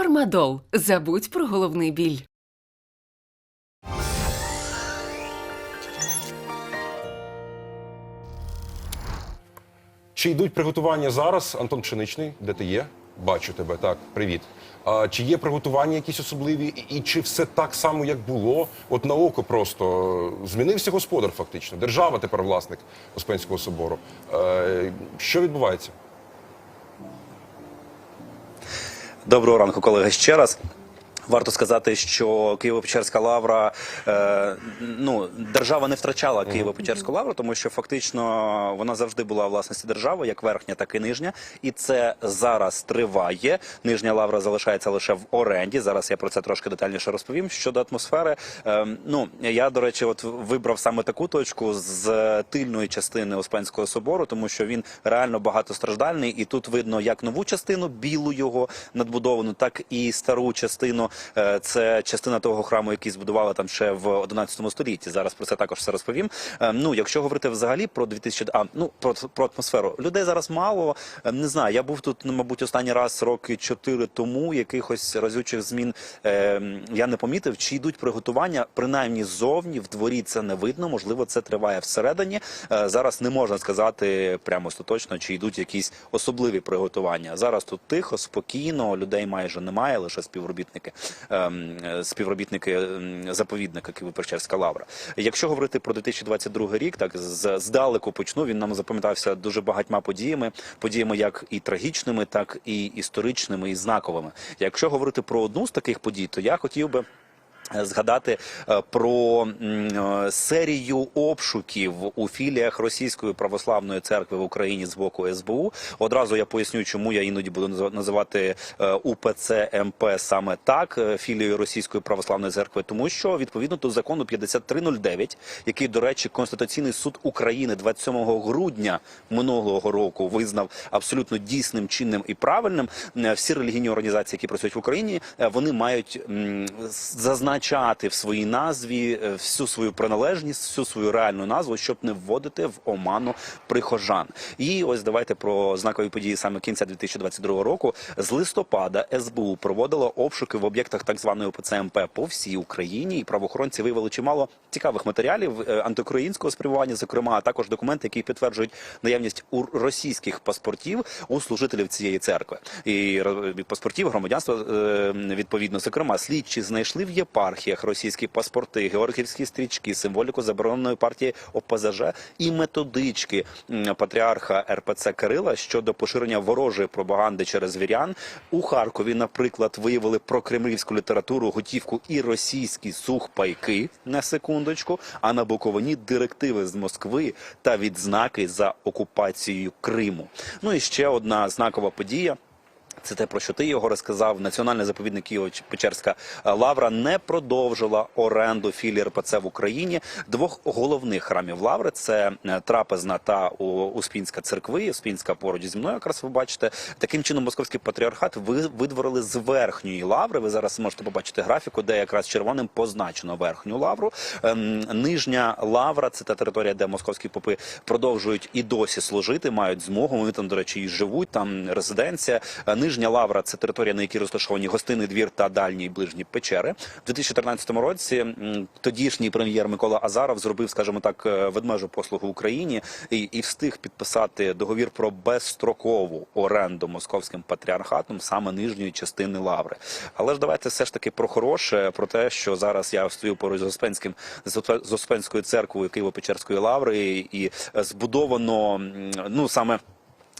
Фармадол. Забудь про головний біль. Чи йдуть приготування зараз? Антон Пшеничний, де ти є? Бачу тебе. Так, привіт. А, чи є приготування якісь особливі, і, і чи все так само, як було? От на око просто змінився господар, фактично. Держава тепер власник Успенського собору. Е, що відбувається? Доброго ранку, колеги. Ще раз. Варто сказати, що Києво-Печерська лавра, е, ну держава не втрачала Києво-Печерську лавру, тому що фактично вона завжди була власності держави, як верхня, так і нижня, і це зараз триває. Нижня лавра залишається лише в оренді. Зараз я про це трошки детальніше розповім. Щодо атмосфери, е, ну я до речі, от вибрав саме таку точку з тильної частини Успенського собору, тому що він реально багатостраждальний, і тут видно як нову частину, білу його надбудовану, так і стару частину. Е, Це частина того храму, який збудували там ще в 11 столітті. Зараз про це також все розповім. Е, Ну, якщо говорити взагалі про 2000... а, ну про, про атмосферу, людей зараз мало. Е, Не знаю. Я був тут, ну, мабуть, останній раз роки чотири тому. Якихось разючих змін я не помітив. Чи йдуть приготування, принаймні ззовні в дворі це не видно. Можливо, це триває всередині. Зараз не можна сказати прямо остаточно, чи йдуть якісь особливі приготування. Зараз тут тихо, спокійно, людей майже немає, лише співробітники, співробітники ем, заповідника Києво-Печерська лавра. Якщо говорити про 2022 рік, так здалеку почну. Він нам запам'ятався дуже багатьма подіями, подіями як і трагічними, так і історичними, і знаковими. Якщо говорити про одну з таких подій, то я хотів би. Згадати е, про е, серію обшуків у філіях Російської православної церкви в Україні з боку СБУ. Одразу я поясню, чому я іноді буду називати е, УПЦ МП саме так філією Російської православної церкви, тому що відповідно до закону 5309, який, до речі, Конституційний суд України 27 грудня минулого року визнав абсолютно дійсним, чинним і правильним. Всі релігійні організації, які працюють в Україні, вони мають м, зазначати в своїй назві е, всю свою приналежність, всю свою реальну назву, щоб не вводити в оману прихожан. І ось давайте про знакові події саме кінця 2022 року. З листопада СБУ проводило обшуки в об'єктах так званої ОПЦ МП по всій Україні, і правоохоронці виявили чимало цікавих матеріалів е, антиукраїнського спрямування, зокрема, а також документи, які підтверджують наявність у російських паспортів у служителів цієї церкви і ро- паспортів громадянства е, відповідно. Зокрема, слідчі знайшли в єпархіях російські паспорти, георгіївські стрічки, символіку забороненої партії ОПЗЖ і методички патріарха РПЦ Кирила щодо поширення ворожої пропаганди через вірян. У Харкові, наприклад, виявили про кремлівську літературу, готівку і російські сухпайки на секундочку. А на Буковині директиви з Москви та відзнаки за окупацією Криму. Ну і ще одна знакова подія. Це те, про що ти його розказав. Національний заповідник Києво-Печерська е, лавра не продовжила оренду філії РПЦ в Україні двох головних храмів лаври. Це е, трапезна та Успінська церкви. Успінська поруч зі мною. Якраз ви бачите. Таким чином, московський патріархат ви видворили з верхньої лаври. Ви зараз можете побачити графіку, де якраз червоним позначено верхню лавру. Ем, Нижня лавра це та територія, де московські попи продовжують і досі служити, мають змогу. Вони там, до речі, і живуть. Там резиденція. Нижня лавра це територія, на якій розташовані гостинний двір та дальні і ближні печери. У 2014 році тодішній прем'єр Микола Азаров зробив, скажімо так, е, ведмежу послугу Україні і, і встиг підписати договір про безстрокову оренду московським патріархатом саме нижньої частини лаври. Але ж давайте все ж таки про хороше, про те, що зараз я стою поруч з Успенським з Успенською церквою Києво-Печерської лаври, і, і збудовано ну саме.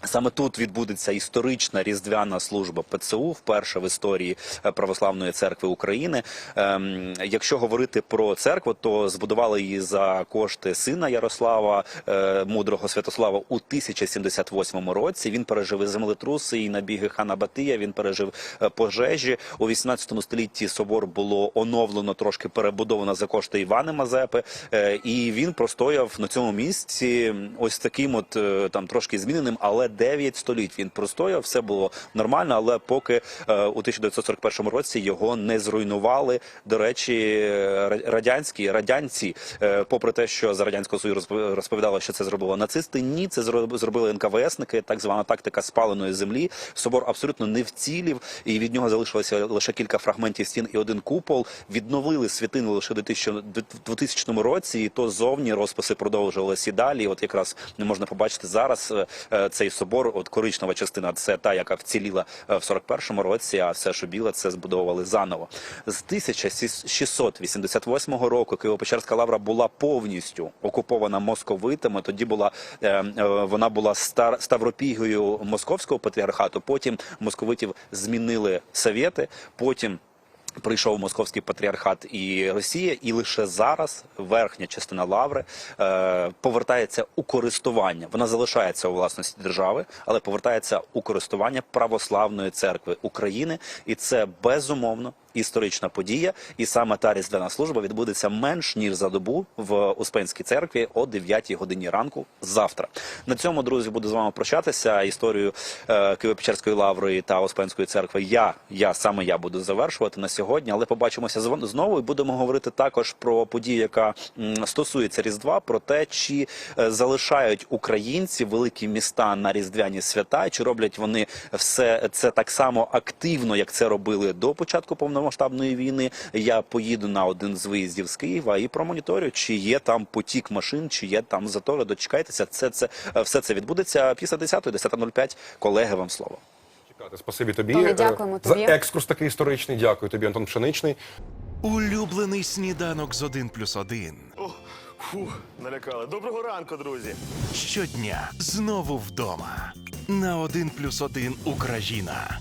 Саме тут відбудеться історична різдвяна служба ПЦУ, вперше в історії е, православної церкви України. Ем, якщо говорити про церкву, то збудували її за кошти сина Ярослава, е, мудрого Святослава, у 1078 році. Він пережив землетруси і набіги хана Батия. Він пережив е, пожежі у 18 столітті. Собор було оновлено, трошки перебудовано за кошти Івани Мазепи, е, і він простояв на цьому місці ось таким, от е, там трошки зміненим, але 9 століть. Він простояв, все було нормально, але поки е, у 1941 році його не зруйнували. До речі, радянські радянці, е, попри те, що за радянського союзу розпов- розповідали, що це зробили нацисти. Ні, це зро- зробили НКВСники, так звана тактика спаленої землі. Собор абсолютно не вцілів, і від нього залишилося лише кілька фрагментів стін і один купол. Відновили святину лише у 2000 2000 році, і то зовні розписи продовжувалися і далі. От якраз можна побачити зараз е, цей собор. От коричнева частина це та, яка вціліла е, в 41-му році, а все, що біле, це збудовували заново. З 1688 року Києво-Печерська лавра була повністю окупована московитами. Тоді була е, е, вона була стар ставропігою московського патріархату. Потім московитів змінили совєти. Потім Прийшов московський патріархат і Росія, і лише зараз верхня частина лаври е, повертається у користування. Вона залишається у власності держави, але повертається у користування православної церкви України, і це безумовно історична подія. І саме та різдвяна служба відбудеться менш ніж за добу в Успенській церкві о 9 годині ранку завтра. На цьому друзі буду з вами прощатися. Історію е, Києво-Печерської лаври та Успенської церкви. Я, я саме я буду завершувати на сьогодні, але побачимося знову і будемо говорити також про подію, яка стосується Різдва, про те, чи е, залишають українці великі міста на різдвяні свята, чи роблять вони все це так само активно, як це робили до початку повномасштабної війни. Я поїду на один з виїздів з Києва і промоніторю, чи є там потік машин, чи є там затори. Дочекайтеся, це це е, все це відбудеться після 10-ї, 10.05. Колеги, вам слово. Чекати. Спасибі тобі Тоні, е, дякуємо за екскурс такий історичний. Дякую тобі, Антон Пшеничний. Улюблений сніданок з 1 плюс 1. О, фу, налякали. Доброго ранку, друзі. Щодня знову вдома. На 1 плюс 1 Україна